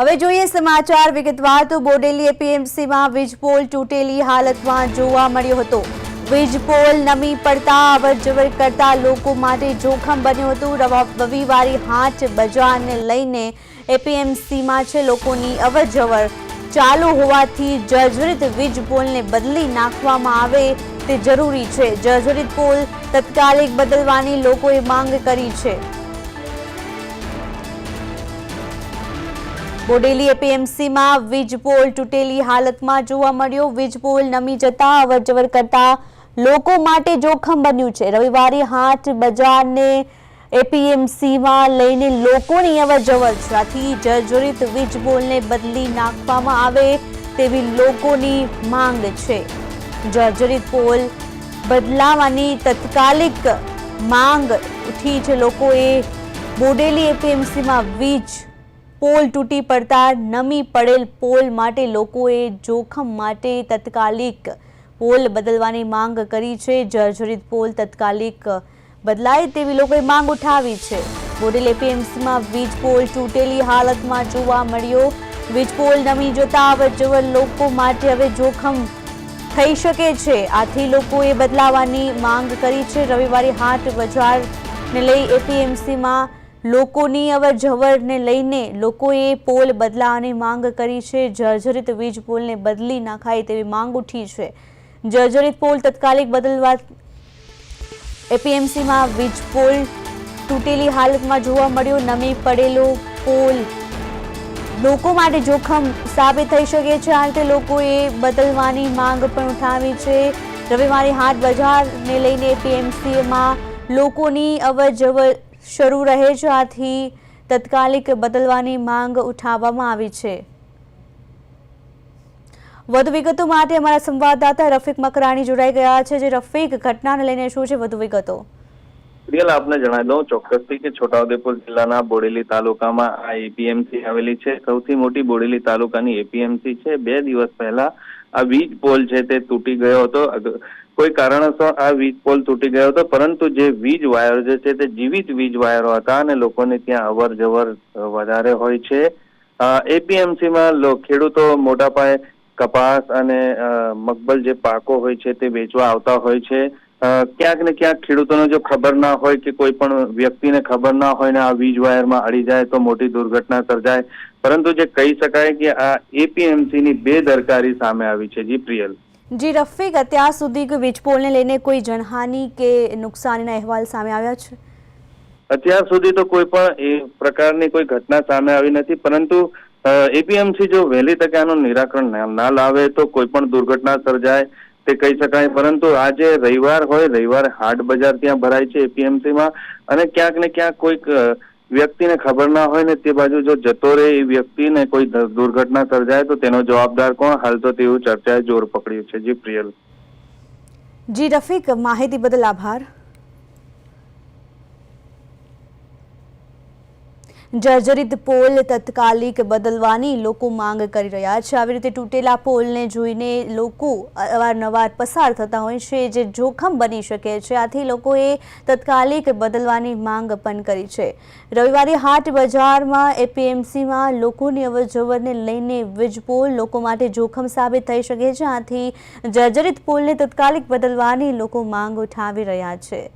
હવે જોઈએ સમાચાર. વિગતવાર તો બોડેલી એપીએમસીમાં વીજપોલ તૂટેલી હાલતમાં જોવા મળ્યો હતો. વીજપોલ નમી પડતા અવરજવર કરતા લોકો માટે જોખમ બન્યું હતું. રવા- રવિવારે હાટ બજારને લઈને એપીએમસીમાં છે લોકોની અવરજવર. ચાલુ હોવાથી જર્જરિત વીજપોલને બદલી નાખવામાં આવે તે જરૂરી છે. જર્જરિત પોલ તત્કાલિક બદલવાની લોકોએ માંગ કરી છે. બોડેલી એપીએમસીમાં વીજપોલ તૂટેલી હાલતમાં જોવા મળ્યો. વીજપોલ નમી જતા અવરજવર કરતા લોકો માટે જોખમ બન્યું છે. રવિવારે હાટ બજારને એપીએમસીમાં લઈને લોકોની અવરજવર. આથી જર્જરિત વીજપોલને બદલી નાખવામાં આવે તેવી લોકોની માંગ છે. જર્જરિત પોલ બદલાવાની તત્કાલિક માંગ ઉઠી છે. લોકોએ બોડેલી એપીએમસીમાં વીજ પોલ તૂટી પડતા નમી પડેલ પોલ માટે લોકોએ જોખમ માટે તત્કાલિક પોલ બદલવાની માંગ કરી છે. જર્જરિત પોલ તત્કાલિક બદલાય તેવી લોકોએ માંગ ઉઠાવી છે. બોડેલ એપીએમસીમાં વીજ પોલ તૂટેલી હાલતમાં જોવા મળ્યો. વીજ પોલ નમી જોતા અવરજવર લોકો માટે હવે જોખમ થઈ શકે છે. આથી લોકોએ બદલાવાની માંગ કરી છે. રવિવારે હાટ બજારને લઈ એપીએમસીમાં લોકોની અવર જવરને લઈને લોકોએ પોલ બદલાવાની માંગ કરી છે. જર્જરિત વીજ પોલને બદલી નાખાય તેવી માંગ ઉઠી છે. જર્જરિત પોલ તત્કાલિક બદલવા એપીએમસીમાં વીજ પોલ તૂટેલી હાલતમાં જોવા મળ્યો. નમી પડેલો પોલ લોકો માટે જોખમ સાબિત થઈ શકે છે. આ રીતે લોકોએ બદલવાની માંગ પણ ઉઠાવી છે. રવિવારે હાટ બજારને લઈને એપીએમસીમાં લોકોની અવર જવર શરૂ રહે છે તત્કાલિક બદલવાની માંગ ઉઠાવવામાં આવી છે. વધુ વિગતો માટે અમારા સંવાદદાતા રફીક મકરાણી જોડાઈ ગયા છે. જે રફીક, ઘટનાને લઈને શું છે વધુ વિગતો? રિયલ આપને જણાવી દઉં, ચોક્કસથી કે છોટાઉદેપુર જિલ્લાના બોડેલી તાલુકામાં આ એપીએમસી આવેલી છે. સૌથી મોટી બોડેલી તાલુકાની એપીએમસી છે. બે દિવસ પહેલા આ વીજ પોલ છે તે તૂટી ગયો હતો. કોઈ કારણસર આ વીજ પોલ તૂટી ગયો હતો, પરંતુ જે વીજ વાયર જે છે તે જીવિત વીજ વાયરો હતા અને લોકોને ત્યાં અવર જવર વધારે હોય છે. એપીએમસીમાં ખેડૂતો મોટા પાયે કપાસ અને મગબલ જે પાકો હોય છે તે વેચવા આવતા હોય છે. ક્યાંક ને ક્યાંક ખેડૂતોને જો ખબર ના હોય કે કોઈ પણ વ્યક્તિને ખબર ના હોય ને આ વીજ વાયરમાં અડી જાય તો મોટી દુર્ઘટના સર્જાય. પરંતુ જે કહી શકાય કે આ એપીએમસી ની બેદરકારી સામે આવી છે જી પ્રિયલ. જી રફીક અત્યાર સુધી કે વીજપોલને લઈને કોઈ જનહાનિ કે નુકસાનીના અહેવાલ સામે આવ્યા છે? અત્યાર સુધી તો કોઈ પણ એ પ્રકારની કોઈ ઘટના સામે આવી નથી પરંતુ એપીએમસી જો વહેલી તકે આનું નિરાકરણ ના- ના લાવે તો કોઈ પણ દુર્ઘટના સર્જાય. તે કહી શકાય. પરંતુ આજે રવિવાર હોય, રવિવારે હાટ બજાર ત્યાં ભરાય છે એપીએમસીમાં અને ક્યાંક ને ક્યાંક કોઈક વ્યક્તિને ખબર ના હોય ને તે બાજુ જો જતો રહે એ વ્યક્તિને કોઈ દુર્ઘટના સર્જાય તો તેનો જવાબદાર કોણ? હાલ તો તેવું ચર્ચાએ જોર પકડ્યું છે. જી પ્રિયલ. જી, રફીક, માહિતી બદલ આભાર. જર્જરિત પોલ તત્કાલિક બદલવાની લોકો માંગ કરી રહ્યા છે. આવી રીતે તૂટેલા પોલને જોઈને લોકો અવારનવાર પસાર થતા હોય છે, જે જોખમ બની શકે છે. આથી લોકોએ તત્કાલિક બદલવાની માંગ પણ કરી છે. રવિવારે હાટ બજારમાં એપીએમસીમાં લોકોની અવરજવરને લઈને વીજ પોલ લોકો માટે જોખમ સાબિત થઈ શકે છે. આથી જર્જરિત પોલને તત્કાલિક બદલવાની લોકો માંગ ઉઠાવી રહ્યા છે.